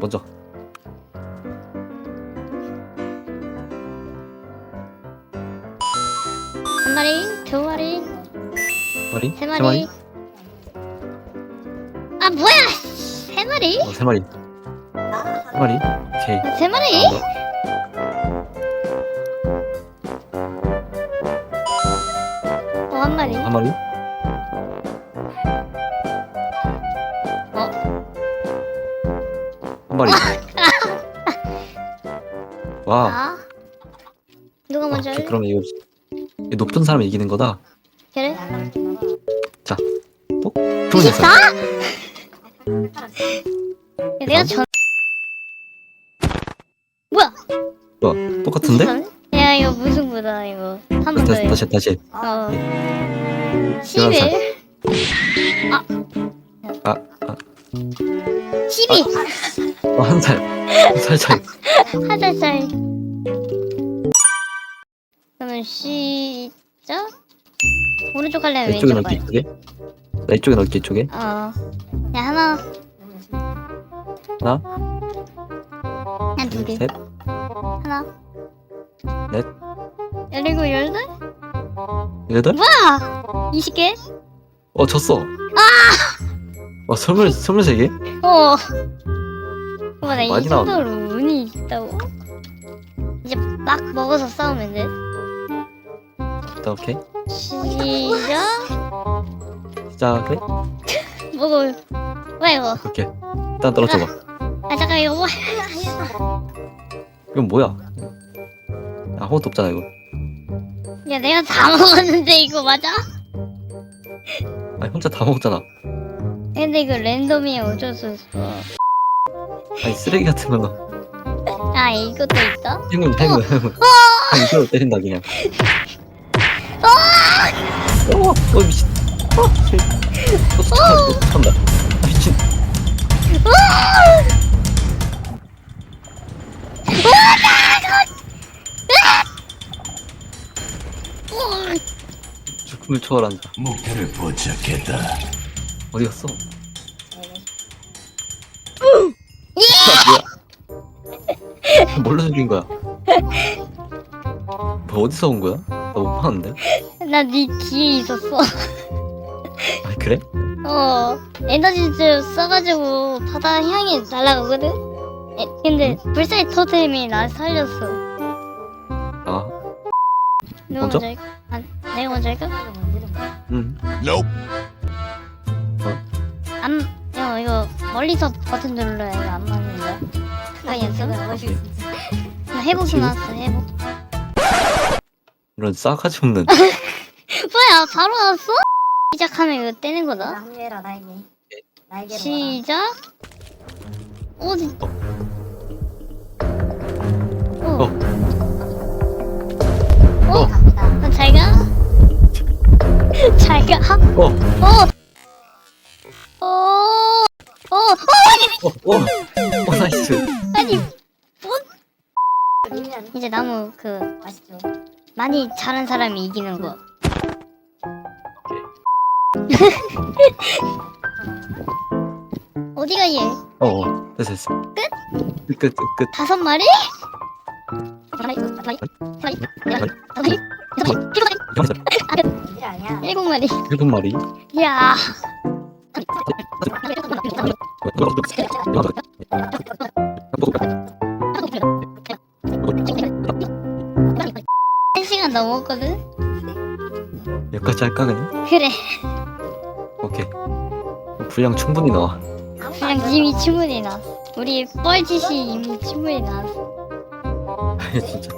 먼저. 한 마리, 두 마리, 마리? 세 마리. 아 뭐야? 세 마리? 어, 세 마리. 세 마리. 오케이. 세 마리? 어, 한 마리. 한 마리. 마리. 와. 아. 누가 먼저 오케이, 할래? 그럼 이거 이 높은 사람이 이기는 거다. 그래? 좋은 녀석. 24? 야, 내가 전 뭐야? 뭐 똑같은데? 야 이거 무승부다 이거 한 번더 해. 다시 다시 다시. 어. 열한 11 아, 아. 12 어, 한 살. 한 살 차이. 한살 차이. 그러면 시작. 오른쪽 이쪽에 왼쪽 넓게 봐요 이쪽에. 나 이쪽에 넓게 이쪽에. 어야 하나. 하나, 한두개. 셋, 하나. 넷. 열리고 열둘 여덟. 뭐야 20개? 어 졌어. 와 스물 스물세 개? 어 와 나 이 많이 나왔네. 정도로 운이 있다고 이제 막 먹어서 싸우면 돼 일단 오케이. 시작 시작해. 먹어 뭐야 이거 오케이. 일단 떨어져봐. 아 잠깐 이거 뭐야 이건 뭐야? 아무것도 없잖아 이거. 야 내가 다 먹었는데 이거 맞아? 아니 혼자 다 먹었잖아. 근데 이거 랜덤이야 어쩔 수 없어 아니 쓰레기 같은 거는 아 이것도 있어? 행운 행운 행운. 그냥 이대로 때린다 그냥. 어, 어 미친. 어, 쟤. 또 쫓아간다. 또 쫓아간다. 아, 미친. 죽음을 초월한다. 목표를 포착했다. 어디 갔어? 아, 뭐야? 뭘로 죽인 거야? 뭐 어디서 온 거야? 나 못 봤는데? 나 네 뒤에 있었어 아 그래? 어 에너지줄 써가지고 바다 향이 날아가거든? 에, 근데 불사의 토템이 나 살렸어 아, 누가 먼저? 먼저 할까? 아, 내가 먼저 할까? 응. 안, 야, 이거 멀리서 버튼 눌러야 이거 안 맞는다. 그거 연습? 오케이. 나 회복이 나왔어, 회복. 이런 싸가지 없는. 뭐야, 바로 나왔어? 시작하면 이거 떼는 거다. 합류해라 나에게. 나에게로 와라. 시작. 어디? 어. 어. 어. 갑니다. 어, 잘 가. 잘 가. 어. 어. 어. 어, 오 나이스. 아니 뭔? 이제 나무 그 맛있죠. 많이 자란 사람이 이기는 거. 어디가 얘? 어, 어, 됐어, 됐어. 끝? 끝, 끝, 끝. 다섯 마리? 일곱 마리. 일곱 마리. 아, 그, 야. 한 시간 넘었거든? 여기까지 할까 그냥? 그래. 오케이. 어, 분량 충분히 나와. 그냥 이미 충분히 나. 우리 뻘짓이 이미 충분히 나. 아니 진짜.